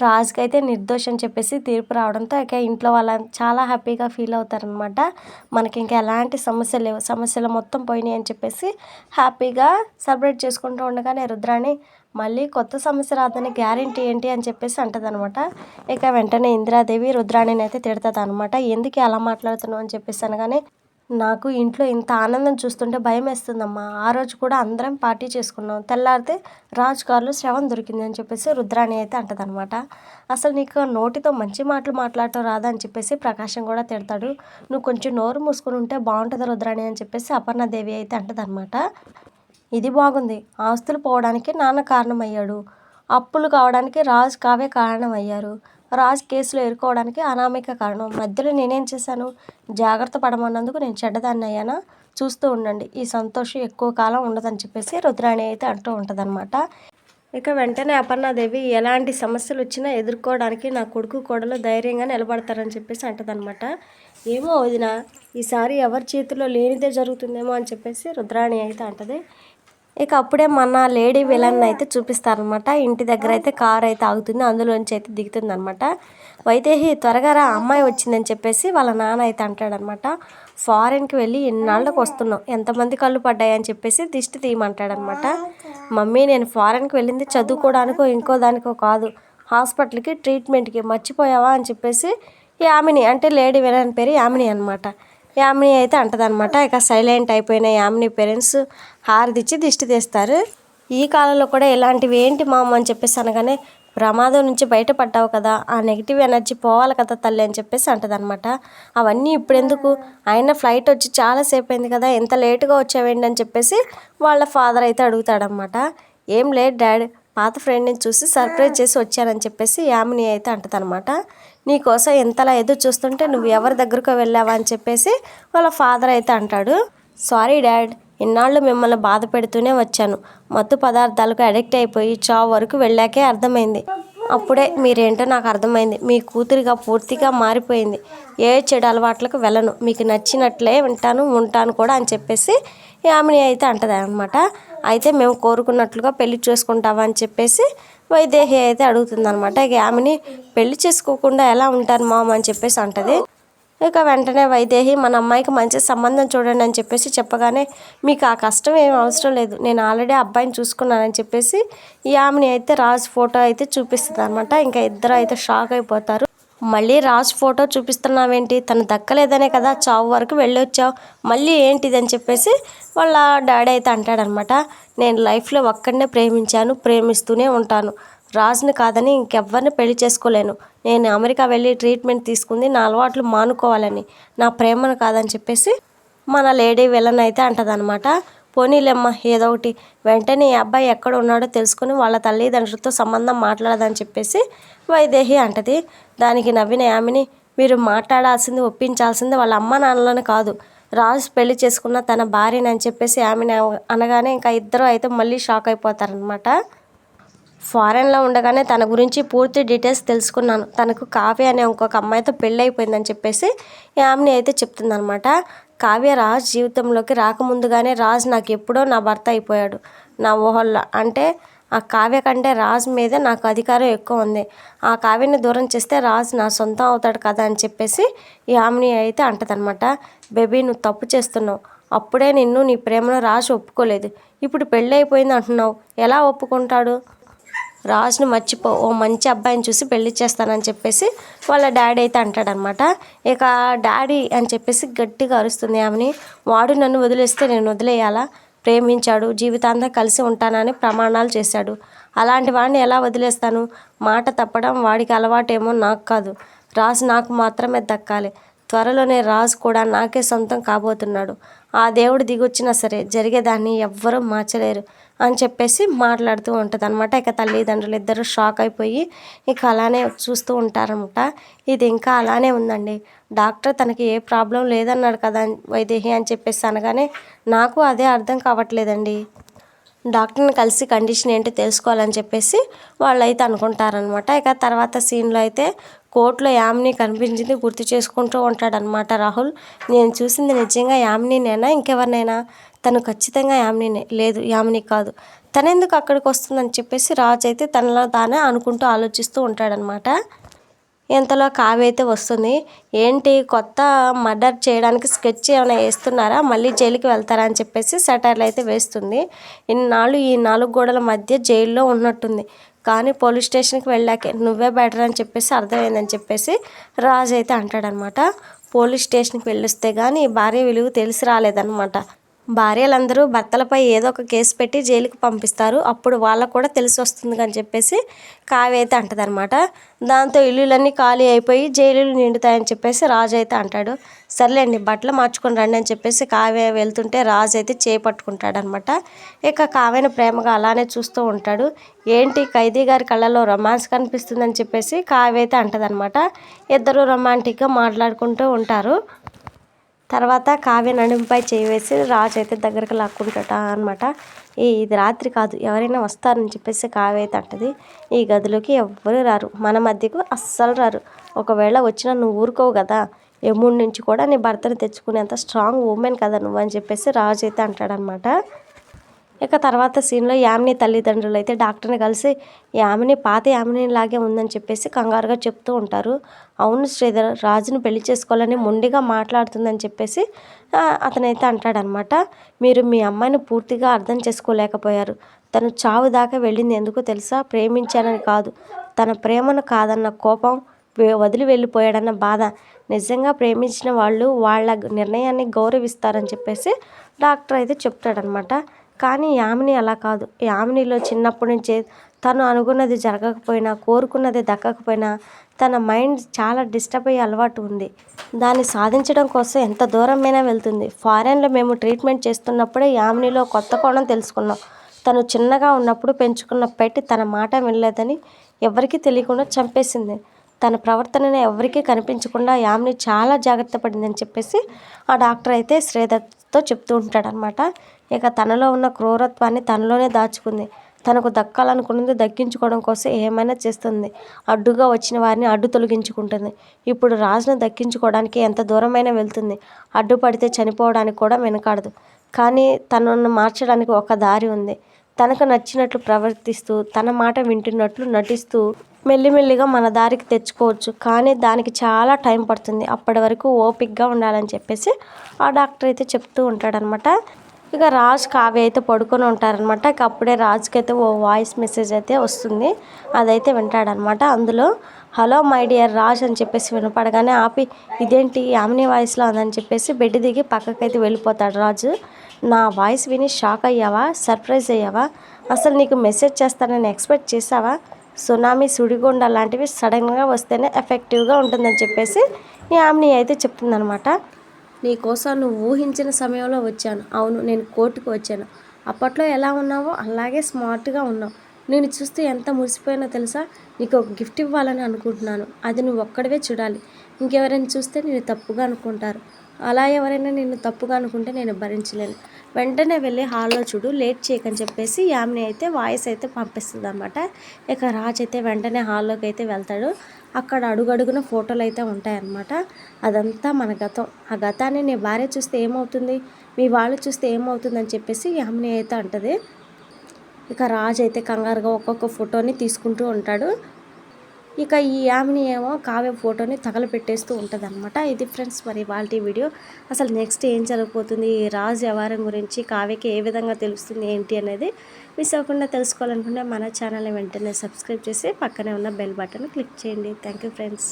రాజుకి అయితే నిర్దోషం చెప్పేసి తీర్పు రావడంతో ఇక ఇంట్లో వాళ్ళ చాలా హ్యాపీగా ఫీల్ అవుతారనమాట మనకి ఇంకా ఎలాంటి సమస్యలు లేవు. సమస్యలు మొత్తం పోయినాయి అని చెప్పేసి హ్యాపీగా సెలబ్రేట్ చేసుకుంటూ ఉండగానే రుద్రాణి మళ్ళీ కొత్త సమస్య రాదని గ్యారంటీ ఏంటి అని చెప్పేసి అంటదనమాట ఇక వెంటనే ఇందిరాదేవి రుద్రాణిని అయితే తిడుతుంది అనమాట ఎందుకు అలా మాట్లాడుతున్నావు? అని చెప్పేసి అనగానే నాకు ఇంట్లో ఇంత ఆనందం చూస్తుంటే భయం వేస్తుందమ్మా ఆ రోజు కూడా అందరం పార్టీ చేసుకున్నాం. తెల్లారితే రాజు కారులో శ్రవణ్ దొరికింది అని చెప్పేసి రుద్రాణి అయితే అంటదనమాట అసలు నీకు నోటితో మంచి మాటలు మాట్లాడటం రాదా అని చెప్పేసి ప్రకాశం కూడా తిడతాడు. నువ్వు కొంచెం నోరు మూసుకుని ఉంటే బాగుంటుంది రుద్రాణి అని చెప్పేసి అపర్ణదేవి అయితే అంటదనమాట ఇది బాగుంది. ఆస్తులు పోవడానికి నాన్న కారణమయ్యాడు. అప్పులు కావడానికి రాజు కావే కారణమయ్యారు. రాజ్ కేసులో ఎదుర్కోవడానికి అనామిక కారణం. మధ్యలో నేనేం చేశాను? జాగ్రత్త పడమన్నందుకు నేను చెడ్డదాన్ని అయ్యానా? చూస్తూ ఉండండి. ఈ సంతోషం ఎక్కువ కాలం ఉండదని చెప్పేసి రుద్రాణి అయితే అంటూ ఉంటుందన్నమాట. ఇక వెంటనే అపర్ణాదేవి ఎలాంటి సమస్యలు వచ్చినా ఎదుర్కోవడానికి నా కొడుకు కోడలు ధైర్యంగా నిలబడతారని చెప్పేసి అంటదనమాట ఏమో వదిన ఈసారి ఎవరి చేతిలో లేనిదే జరుగుతుందేమో అని చెప్పేసి రుద్రాణి అయితే అంటది. ఇక అప్పుడే మన లేడీ విలన్ అయితే చూపిస్తారనమాట. ఇంటి దగ్గర అయితే కార్ అయితే ఆగుతుంది. అందులోంచి అయితే దిగుతుంది అనమాట వైదేహి త్వరగా రా అమ్మాయి వచ్చిందని చెప్పేసి వాళ్ళ నాన్న అయితే అంటాడనమాట. ఫారెన్కి వెళ్ళి ఎన్నాళ్ళకి వస్తున్నాం ఎంతమంది కళ్ళు పడ్డాయని చెప్పేసి దిష్టి తీయమంటాడనమాట. మమ్మీ నేను ఫారెన్కి వెళ్ళింది చదువుకోవడానికో ఇంకో దానికో కాదు. హాస్పిటల్కి ట్రీట్మెంట్కి మర్చిపోయావా? అని చెప్పేసి యామిని అంటే లేడీ విలన్ పేరు యామిని అనమాట. యామిని అయితే అంటదనమాట ఇక సైలెంట్ అయిపోయిన యామిని పేరెంట్స్ హారదిచ్చి దిష్టి తీస్తారు. ఈ కాలంలో కూడా ఇలాంటివి ఏంటి మామ అని చెప్పేసి అనగానే ప్రమాదం నుంచి బయటపడ్డావు కదా ఆ నెగిటివ్ ఎనర్జీ పోవాలి కదా తల్లి అని చెప్పేసి అంటదనమాట అవన్నీ ఇప్పుడెందుకు? ఆయన ఫ్లైట్ వచ్చి చాలాసేపు అయింది కదా ఎంత లేటుగా వచ్చావేంటి అని చెప్పేసి వాళ్ళ ఫాదర్ అయితే అడుగుతాడనమాట ఏం లేదు డాడ్ పాత ఫ్రెండ్ని చూసి సర్ప్రైజ్ చేసి వచ్చానని చెప్పేసి యామిని అయితే అంటదనమాట నీకోసం ఎంతలా ఎదురు చూస్తుంటే నువ్వు ఎవరి దగ్గరకు వెళ్ళావా? అని చెప్పేసి వాళ్ళ ఫాదర్ అయితే అంటాడు. సారీ డాడ్ ఇన్నాళ్ళు మిమ్మల్ని బాధ పెడుతూనే వచ్చాను. మత్తు పదార్థాలకు అడిక్ట్ అయిపోయి చావు వరకు వెళ్ళాకే అర్థమైంది. అప్పుడే మీరేంటో నాకు అర్థమైంది. మీ కూతురిగా పూర్తిగా మారిపోయింది. ఏ చెడు అలవాట్లకు వెళ్ళను. మీకు నచ్చినట్లే వింటాను ఉంటాను కూడా అని చెప్పేసి యామిని అయితే అంటది అనమాట అయితే మేము కోరుకున్నట్లుగా పెళ్ళి చేసుకుంటావా అని చెప్పేసి వైదేహి అయితే అడుగుతుందనమాట ఇక ఆమెని పెళ్ళి చేసుకోకుండా ఎలా ఉంటాను మామ అని చెప్పేసి అంటది. ఇక వెంటనే వైదేహి మన అమ్మాయికి మంచి సంబంధం చూడండి అని చెప్పేసి చెప్పగానే మీకు ఆ కష్టం ఏం అవసరం లేదు. నేను ఆల్రెడీ అబ్బాయిని చూసుకున్నానని చెప్పేసి ఈ ఆమెని అయితే రాజు ఫోటో అయితే చూపిస్తుంది అనమాట ఇంకా ఇద్దరు అయితే షాక్ అయిపోతారు. మళ్ళీ రాజు ఫోటో చూపిస్తున్నావేంటి? తను దక్కలేదనే కదా చావు వరకు వెళ్ళొచ్చావు. మళ్ళీ ఏంటిది అని చెప్పేసి వాళ్ళ డాడీ అయితే అంటాడనమాట. నేను లైఫ్లో ఒక్కడనే ప్రేమించాను ప్రేమిస్తూనే ఉంటాను. రాజుని కాదని ఇంకెవ్వరిని పెళ్ళి చేసుకోలేను. నేను అమెరికా వెళ్ళి ట్రీట్మెంట్ తీసుకుంది నా అలవాట్లు మానుకోవాలని. నా ప్రేమను కాదని చెప్పేసి మన లేడీ విలన్ అయితే అంటదనమాట. పోనీలేమ్మ ఏదో ఒకటి. వెంటనే ఈ అబ్బాయి ఎక్కడ ఉన్నాడో తెలుసుకుని వాళ్ళ తల్లిదండ్రులతో సంబంధం మాట్లాడదని చెప్పేసి వైదేహి అంటది. దానికి నవ్విన యామిని మీరు మాట్లాడాల్సింది ఒప్పించాల్సింది వాళ్ళ అమ్మ నాన్నలను కాదు. రాజు పెళ్ళి చేసుకున్న తన భార్యని అని చెప్పేసి ఆమెను అనగానే ఇంకా ఇద్దరు అయితే మళ్ళీ షాక్ అయిపోతారనమాట ఫారెన్లో ఉండగానే తన గురించి పూర్తి డీటెయిల్స్ తెలుసుకున్నాను. తనకు కావ్య అనే ఇంకొక అమ్మాయితో పెళ్ళి అయిపోయిందని చెప్పేసి యామిని అయితే చెప్తుందనమాట కావ్య రాజ్ జీవితంలోకి రాకముందుగానే రాజ్ నాకు ఎప్పుడో నా భర్త అయిపోయాడు. నా ఊహల్లో అంటే ఆ కావ్య కంటే రాజ్ మీదే నాకు అధికారం ఎక్కువ ఉంది. ఆ కావ్యని దూరం చేస్తే రాజ్ నా సొంతం అవుతాడు కదా అని చెప్పేసి ఈ ఆమెని అయితే అంటదనమాట బేబీ నువ్వు తప్పు చేస్తున్నావు. అప్పుడే నిన్ను నీ ప్రేమను రాజు ఒప్పుకోలేదు. ఇప్పుడు పెళ్ళి అయిపోయింది అంటున్నావు. ఎలా ఒప్పుకుంటాడు? రాజుని మర్చిపో ఓ మంచి అబ్బాయిని చూసి పెళ్ళి చేస్తానని చెప్పేసి వాళ్ళ డాడీ అయితే అంటాడనమాట. ఇక డాడీ అని చెప్పేసి గట్టిగా అరుస్తుంది ఆమెని. వాడు నన్ను వదిలేస్తే నేను వదిలేయాలా? ప్రేమించాడు జీవితాంతం కలిసి ఉంటానని ప్రమాణాలు చేశాడు. అలాంటి వాడిని ఎలా వదిలేస్తాను? మాట తప్పడం వాడికి అలవాటేమో నాకు కాదు. రాజు నాకు మాత్రమే దక్కాలి. త్వరలోనే రాజు కూడా నాకే సొంతం కాబోతున్నాడు. ఆ దేవుడు దిగొచ్చినా సరే జరిగేదాన్ని ఎవ్వరూ మార్చలేరు అని చెప్పేసి మాట్లాడుతూ ఉంటుంది అనమాట ఇక తల్లిదండ్రులు ఇద్దరు షాక్ అయిపోయి ఇక అలానే చూస్తూ ఉంటారనమాట ఇది ఇంకా అలానే ఉందండి. డాక్టర్ తనకి ఏ ప్రాబ్లం లేదన్నాడు కదా వైదేహి అని చెప్పేసి అనగానే నాకు అదే అర్థం కావట్లేదండి. డాక్టర్ని కలిసి కండిషన్ ఏంటో తెలుసుకోవాలని చెప్పేసి వాళ్ళు అయితే అనుకుంటారనమాట ఇక తర్వాత సీన్లో అయితే కోర్టులో యామిని కనిపించింది గుర్తు చేసుకుంటూ ఉంటాడనమాట రాహుల్. నేను చూసింది నిజంగా యామినినేనా? ఇంకెవరినైనా? తను ఖచ్చితంగా యామినీనే. లేదు యామిని కాదు. తనెందుకు అక్కడికి వస్తుందని చెప్పేసి రాజు అయితే తనలో తానే అనుకుంటూ ఆలోచిస్తూ ఉంటాడనమాట ఇంతలో కావ్య అయితే వస్తుంది. ఏంటి కొత్త మర్డర్ చేయడానికి స్కెచ్ ఏమైనా వేస్తున్నారా? మళ్ళీ జైలుకి వెళ్తారా అని చెప్పేసి సెటర్లు అయితే వేస్తుంది. ఇన్నాళ్ళు ఈ నాలుగు గోడల మధ్య జైల్లో ఉన్నట్టుంది. కానీ పోలీస్ స్టేషన్కి వెళ్ళాకే నువ్వే బెటర్ అని చెప్పేసి అర్థమైందని చెప్పేసి రాజు అయితే అంటాడనమాట. పోలీస్ స్టేషన్కి వెళ్ళొస్తే కానీ భార్య విలువ తెలిసి రాలేదనమాట. భార్యలందరూ భర్తలపై ఏదో ఒక కేసు పెట్టి జైలుకి పంపిస్తారు. అప్పుడు వాళ్ళకు కూడా తెలిసి వస్తుంది అని చెప్పేసి కావ్య అయితే అంటదనమాట దాంతో ఇల్లులన్నీ ఖాళీ అయిపోయి జైలులు నిండుతాయని చెప్పేసి రాజు అయితే అంటాడు. సర్లేండి బట్టలు మార్చుకొని రండి అని చెప్పేసి కావ్య వెళ్తుంటే రాజు అయితే చేపట్టుకుంటాడనమాట ఇక కావ్యను ప్రేమగా అలానే చూస్తూ ఉంటాడు. ఏంటి ఖైదీ గారి కళ్ళలో రొమాన్స్ కనిపిస్తుందని చెప్పేసి కావ్య అయితే అంటదనమాట ఇద్దరు రొమాంటిక్గా మాట్లాడుకుంటూ ఉంటారు. తర్వాత కావ్య నడుముపై చేయి రాజు అయితే దగ్గరకు లాక్కుంటాట అనమాట ఈ ఇది రాత్రి కాదు ఎవరైనా వస్తారని చెప్పేసి కావ్య అయితే అంటది. ఈ గదిలోకి ఎవ్వరు రారు. మన మధ్యకు అస్సలు రారు. ఒకవేళ వచ్చినా నువ్వు ఊరుకోవు కదా. ఎముడి నుంచి కూడా నీ భర్తను తెచ్చుకునేంత స్ట్రాంగ్ ఉమెన్ కదా నువ్వు అని చెప్పేసి రాజు అయితే అంటాడనమాట ఇక తర్వాత సీన్లో యామిని తల్లిదండ్రులు అయితే డాక్టర్ని కలిసి యామిని పాత యామిని లాగే ఉందని చెప్పేసి కంగారుగా చెప్తూ ఉంటారు. అవును శ్రీధర్ రాజును పెళ్ళి చేసుకోవాలని మొండిగా మాట్లాడుతుందని చెప్పేసి అతనైతే అంటాడనమాట. మీరు మీ అమ్మాయిని పూర్తిగా అర్థం చేసుకోలేకపోయారు. తను చావు దాకా వెళ్ళింది ఎందుకు తెలుసా? ప్రేమించానని కాదు. తన ప్రేమను కాదన్న కోపం వదిలి వెళ్ళిపోయాడన్న బాధ. నిజంగా ప్రేమించిన వాళ్ళు వాళ్ళ నిర్ణయాన్ని గౌరవిస్తారని చెప్పేసి డాక్టర్ అయితే చెప్తాడనమాట. కానీ యామిని అలా కాదు. యామినిలో చిన్నప్పటి నుంచే తను అనుకున్నది జరగకపోయినా కోరుకున్నది దక్కకపోయినా తన మైండ్ చాలా డిస్టర్బ్ అయ్యే అలవాటు ఉంది. దాన్ని సాధించడం కోసం ఎంత దూరమైనా వెళ్తుంది. ఫారెన్లో మేము ట్రీట్మెంట్ చేస్తున్నప్పుడే యామినిలో కొత్త కోణం తెలుసుకున్నాం. తను చిన్నగా ఉన్నప్పుడు పెంచుకున్న పెట్టి తన మాట వినలేదని ఎవరికీ తెలియకుండా చంపేసింది. తన ప్రవర్తనని ఎవరికీ కనిపించకుండా యామిని చాలా జాగ్రత్త పడిందని చెప్పేసి ఆ డాక్టర్ అయితే శ్రేధతో చెప్తూ ఉంటాడనమాట ఇక తనలో ఉన్న క్రూరత్వాన్ని తనలోనే దాచుకుంది. తనకు దక్కాలనుకున్నది దక్కించుకోవడం కోసం ఏమైనా చేస్తుంది. అడ్డుగా వచ్చిన వారిని అడ్డు తొలగించుకుంటుంది. ఇప్పుడు రాజును దక్కించుకోవడానికి ఎంత దూరమైనా వెళ్తుంది. అడ్డుపడితే చనిపోవడానికి కూడా వెనకాడదు. కానీ తనను మార్చడానికి ఒక దారి ఉంది. తనకు నచ్చినట్లు ప్రవర్తిస్తూ తన మాట వింటున్నట్లు నటిస్తూ మెల్లిమెల్లిగా మన దారికి తెచ్చుకోవచ్చు. కానీ దానికి చాలా టైం పడుతుంది. అప్పటి వరకు ఓపిక్గా ఉండాలని చెప్పేసి ఆ డాక్టర్ అయితే చెప్తూ ఉంటాడనమాట ఇక రాజ్ కావ్య అయితే పడుకొని ఉంటారనమాట ఇక అప్పుడే రాజ్కి అయితే ఓ వాయిస్ మెసేజ్ అయితే వస్తుంది. అదైతే వింటాడనమాట అందులో హలో మై డియర్ రాజ్ అని చెప్పేసి వినపడగానే ఆపి ఇదేంటి ఆమెని వాయిస్లో ఉందని చెప్పేసి బెడ్ దిగి పక్కకైతే వెళ్ళిపోతాడు రాజు. నా వాయిస్ విని షాక్ అయ్యావా? సర్ప్రైజ్ అయ్యావా? అసలు నీకు మెసేజ్ చేస్తానని ఎక్స్పెక్ట్ చేసావా సునామీ సుడిగుండ లాంటివి సడన్గా వస్తేనే ఎఫెక్టివ్గా ఉంటుందని చెప్పేసి ఈ ఆమెని అయితే చెప్తుందనమాట నీకోసం నువ్వు ఊహించిన సమయంలో వచ్చాను. అవును నేను కోర్టుకు వచ్చాను. అప్పట్లో ఎలా ఉన్నావో అలాగే స్మార్ట్గా ఉన్నావు. నేను చూస్తే ఎంత మురిసిపోయినా తెలుసా? నీకు ఒక గిఫ్ట్ ఇవ్వాలని అనుకుంటున్నాను. అది నువ్వు ఒక్కడవే చూడాలి. ఇంకెవరైనా చూస్తే నేను తప్పుగా అనుకుంటారు. అలా ఎవరైనా నిన్ను తప్పుగా అనుకుంటే నేను భరించలేను. వెంటనే వెళ్ళి హాల్లో చూడు లేట్ చేయకని చెప్పేసి యామిని అయితే వాయిస్ అయితే పంపిస్తుంది అనమాట ఇక రాజ్ అయితే వెంటనే హాల్లోకి అయితే వెళ్తాడు. అక్కడ అడుగడుగున ఫోటోలు అయితే ఉంటాయన్నమాట. అదంతా మన గతం. ఆ గతాన్ని నీ భార్య చూస్తే ఏమవుతుంది? మీ వాళ్ళు చూస్తే ఏమవుతుందని చెప్పేసి యామిని అయితే అంటది. ఇక రాజ్ అయితే కంగారుగా ఒక్కొక్క ఫోటోని తీసుకుంటూ ఉంటాడు. ఇక ఈ యామిని ఏమో కావ్య ఫోటోని తగలపెట్టేస్తూ ఉంటుంది అనమాట ఇది ఫ్రెండ్స్ మరి వాళ్ళ వీడియో. అసలు నెక్స్ట్ ఏం జరగబోతుంది? ఈ రాజు వ్యవహారం గురించి కావ్యకి ఏ విధంగా తెలుస్తుంది ఏంటి అనేది మిస్ అవ్వకుండా తెలుసుకోవాలనుకుంటే మన ఛానల్ని వెంటనే సబ్స్క్రైబ్ చేసి పక్కనే ఉన్న బెల్ బటన్ క్లిక్ చేయండి. Thank you friends.